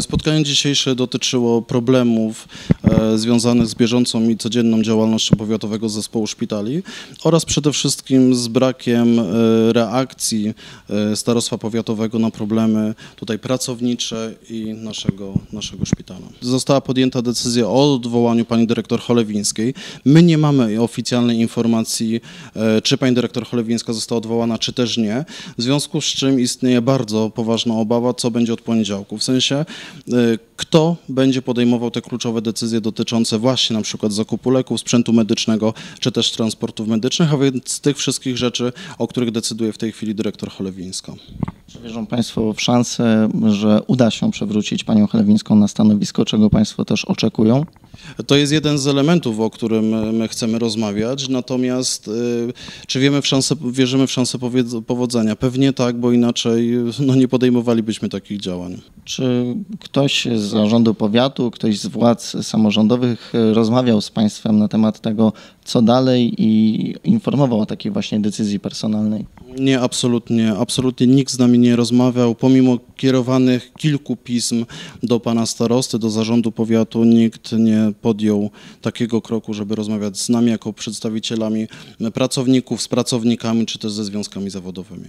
Spotkanie dzisiejsze dotyczyło problemów e, związanych z bieżącą i codzienną działalnością powiatowego zespołu szpitali oraz przede wszystkim z brakiem e, reakcji e, starostwa powiatowego na problemy tutaj pracownicze i naszego, naszego szpitala. Została podjęta decyzja o odwołaniu pani dyrektor Cholewińskiej. My nie mamy oficjalnej informacji, czy pani dyrektor Cholewińska została odwołana, czy też nie, w związku z czym istnieje bardzo poważna obawa, co będzie od poniedziałku. W sensie, kto będzie podejmował te kluczowe decyzje dotyczące właśnie na przykład zakupu leków, sprzętu medycznego, czy też transportów medycznych, a więc tych wszystkich rzeczy, o których decyduje w tej chwili dyrektor Cholewińska. Czy wierzą Państwo w szansę, że uda się przewrócić Panią Chlewińską na stanowisko, czego Państwo też oczekują? To jest jeden z elementów, o którym my chcemy rozmawiać, natomiast y, czy wiemy w szansę, wierzymy w szansę powodzenia? Pewnie tak, bo inaczej no, nie podejmowalibyśmy takich działań. Czy ktoś z zarządu powiatu, ktoś z władz samorządowych e, rozmawiał z Państwem na temat tego, co dalej i informował o takiej właśnie decyzji personalnej? nie, absolutnie. Absolutnie nikt z nami nie rozmawiał, pomimo kierowanych kilku pism do pana starosty, do zarządu powiatu, nikt nie podjął takiego kroku, żeby rozmawiać z nami jako przedstawicielami pracowników, z pracownikami, czy też ze związkami zawodowymi.